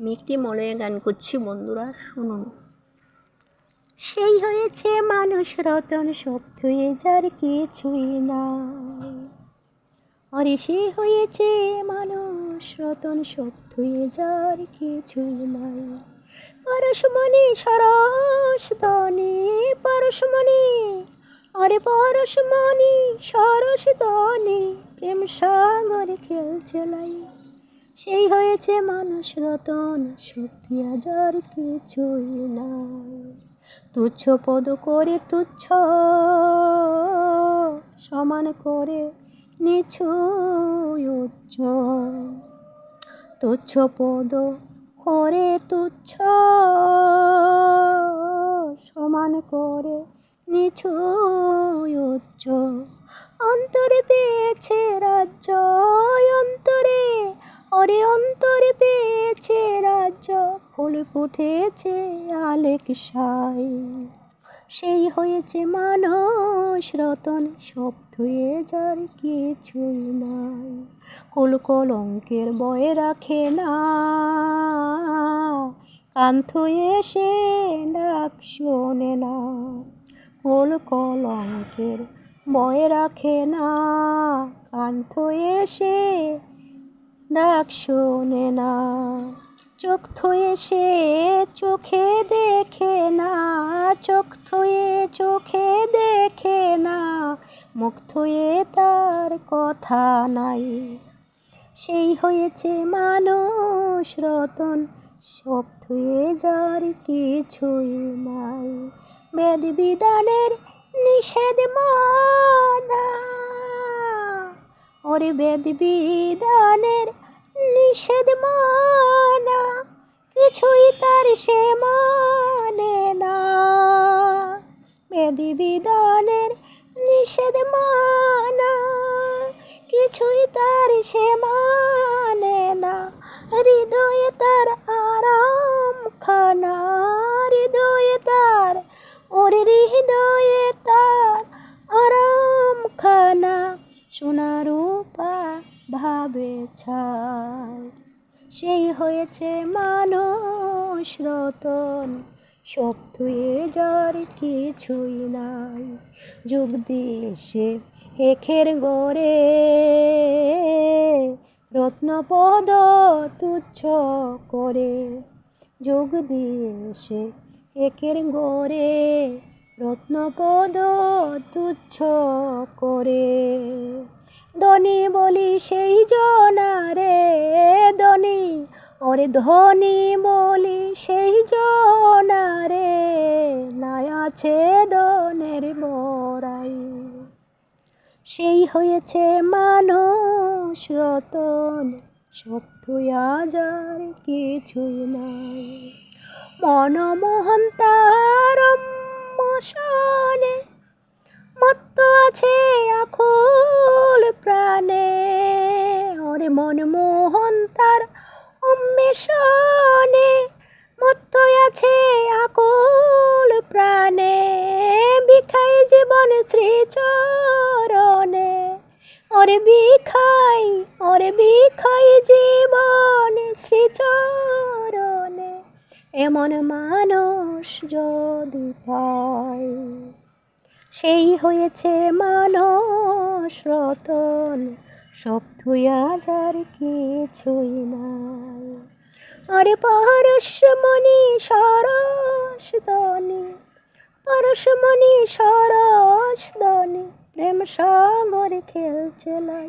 আমি একটি মলয়ে গান করছি বন্ধুরা, শুনুন। সেই হয়েছে মানুষ রতন, সব ধুয়ে যার কিছুই না অরে সে হয়েছে মানুষ রতন, সব ধুয়ে যার কিছুই নাই। পরশমণি সরস দনে পরশমণি অরে পরশমণি সরস দনে, প্রেম সাগরে খেলছে লাই। সেই হয়েছে মানুষ রতন সত্যি আজার কিছুই নাই। তুচ্ছ পদ করে তুচ্ছ, সমান করে নিছু উচ্চ। তুচ্ছ পদ করে তুচ্ছ, সমান করে নিছু উচ্চ। অন্তরে পেয়েছে রাজ্য ওরে অন্তরে পেয়েছে রাজ্য, ফুল ফুটেছে আলেক সাই। সেই হয়েছে মানুষ রতন, সব ধুয়ে যার কিছুই নাই। কুল কলঙ্কের বয়ে রাখে না, কান থুয়ে সে ডাক শোনে না। কুল কলঙ্কের বয়ে রাখে না, কান থুয়ে সে ডাক শোনে না। চোখ থুয়ে সে চোখে দেখে না। চোখ থুয়ে চোখে দেখে না। মুখ থুয়ে তার কথা নাই। সেই হয়েছে মানুষ রতন। সব থুয়ে যার কিছুই নাই। বেদ বিধানের নিষেধ মানা। ওরে বেদ বিধানের নিষেধ মানা, কিছুই তার সে মানে না। বেদি বিধানের নিষেধ মানা, কিছুই তার সে মানে ছায় সেই হয়েছে মানুষ রতন। সব ধুয়ে যার কিছুই নাই। যুগ দিয়েছে হেখের গড়ে। রত্নপদ তুচ্ছ করে। যোগ দিয়েছে একের গড়ে। রত্নপদ তুচ্ছ করে। ধনী বলি সেই ধনী ওরে ধনী বলি সেই জনারে নাই আছে দনের বড়াই। সেই হয়েছে মানুষ রতন শক্তুয়া আজার কিছুই নাই। মনমোহন তার মশনে মত্ত আছে আকুল প্রাণে। ওরে মনমোহন অন্বেষণে মত্ত আছে আকুল প্রাণে বিখাই জীবন শ্রীচরণে। ওরে বিখাই ওরে বিখাই জীবন শ্রীচরণে, এমন মানুষ যদি পায় সেই হয়েছে মানুষ রতন, সব ধুয়া যার কিছুই নাই। আরে পরশমণি সরস দনে পরশমণি সরস দনে, প্রেম সাগরে খেলছে লাই।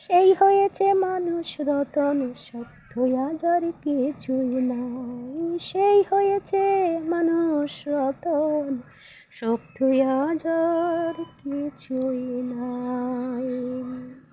সেই হয়েছে মানুষ রতন সব ধুয়া যার কিছুই নাই। সেই হয়েছে মানুষ রতন সব ধুয়া যার কিছুই নাই।